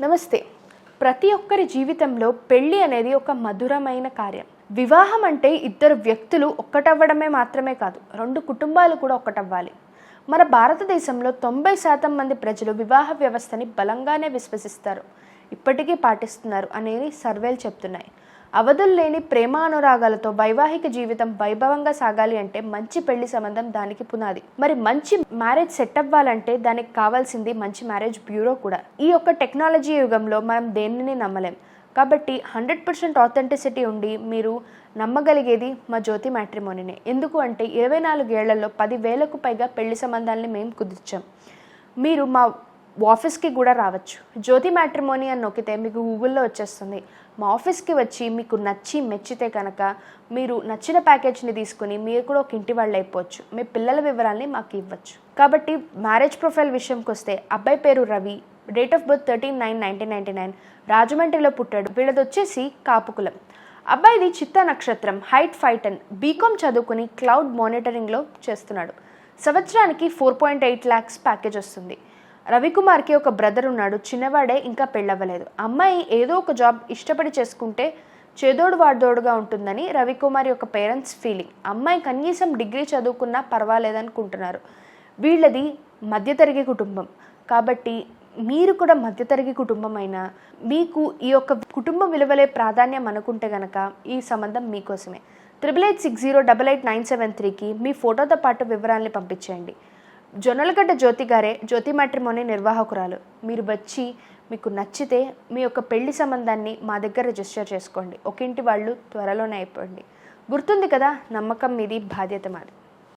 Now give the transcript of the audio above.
నమస్తే. ప్రతి ఒక్కరి జీవితంలో పెళ్ళి అనేది ఒక మధురమైన కార్యం. వివాహం అంటే ఇద్దరు వ్యక్తులు ఒక్కటవ్వడమే మాత్రమే కాదు రెండు కుటుంబాలు కూడా ఒక్కటవ్వాలి. మన భారతదేశంలో తొంభై శాతం మంది ప్రజలు వివాహ వ్యవస్థని బలంగానే విశ్వసిస్తారు. ఇప్పటికీ పాటిస్తున్నారు అనేది సర్వేలు చెప్తున్నాయి. అవధులు లేని ప్రేమానురాగాలతో వైవాహిక జీవితం వైభవంగా సాగాలి అంటే మంచి పెళ్ళి సంబంధం దానికి పునాది. మరి మంచి మ్యారేజ్ సెట్ అవ్వాలంటే దానికి కావాల్సింది మంచి మ్యారేజ్ బ్యూరో కూడా. ఈ యొక్క టెక్నాలజీ యుగంలో మనం దేనిని నమ్మలేం. కాబట్టి హండ్రెడ్ పర్సెంట్ ఆథెంటిసిటీ ఉండి మీరు నమ్మగలిగేది మా జ్యోతి మ్యాట్రిమోనీనే. ఎందుకు అంటే ఇరవై నాలుగేళ్ళలో పదివేలకు పైగా పెళ్ళి సంబంధాలని మేము కుదిర్చాం. మీరు మా ఆఫీస్కి కూడా రావచ్చు. జ్యోతి మ్యాట్రిమోని అని నొక్కితే మీకు గూగుల్లో వచ్చేస్తుంది. మా ఆఫీస్కి వచ్చి మీకు నచ్చి మెచ్చితే కనుక మీరు నచ్చిన ప్యాకేజ్ని తీసుకుని మీరు కూడా ఒక ఇంటి వాళ్ళు అయిపోవచ్చు. మీ పిల్లల వివరాల్ని మాకు ఇవ్వచ్చు. కాబట్టి మ్యారేజ్ ప్రొఫైల్ విషయంకి వస్తే అబ్బాయి పేరు Ravi date of birth thirteen nine nineteen ninety nine రాజమండ్రిలో పుట్టాడు. వీళ్ళది వచ్చేసి కాపుకులం. అబ్బాయిది చిత్త నక్షత్రం height five ten B Com చదువుకుని క్లౌడ్ మానిటరింగ్లో చేస్తున్నాడు. సంవత్సరానికి four point eight lakhs package వస్తుంది. రవికుమార్కి ఒక బ్రదర్ ఉన్నాడు. చిన్నవాడే ఇంకా పెళ్ళవ్వలేదు. అమ్మాయి ఏదో ఒక జాబ్ ఇష్టపడి చేసుకుంటే చేదోడు వాడదోడుగా ఉంటుందని రవికుమార్ యొక్క పేరెంట్స్ ఫీలింగ్. అమ్మాయి కనీసం డిగ్రీ చదువుకున్నా పర్వాలేదనుకుంటున్నారు. వీళ్ళది మధ్యతరగతి కుటుంబం. కాబట్టి మీరు కూడా మధ్యతరగతి కుటుంబం అయినా మీకు ఈ యొక్క కుటుంబ విలువలే ప్రాధాన్యం అనుకుంటే గనక ఈ సంబంధం మీకోసమే. Triple eight six zero double eight nine seven త్రీకి మీ ఫోటోతో పాటు వివరాల్ని పంపించేయండి. జొన్నలగడ్డ జ్యోతి గారే జ్యోతి మ్యాట్రిమోని నిర్వాహకురాలు. మీరు వచ్చి మీకు నచ్చితే మీ యొక్క పెళ్ళి సంబంధాన్ని మా దగ్గర రిజిస్టర్ చేసుకోండి. ఒక ఇంటి వాళ్ళు త్వరలోనే అయిపోండి. గుర్తుంది కదా నమ్మకం మీది బాధ్యత మాది.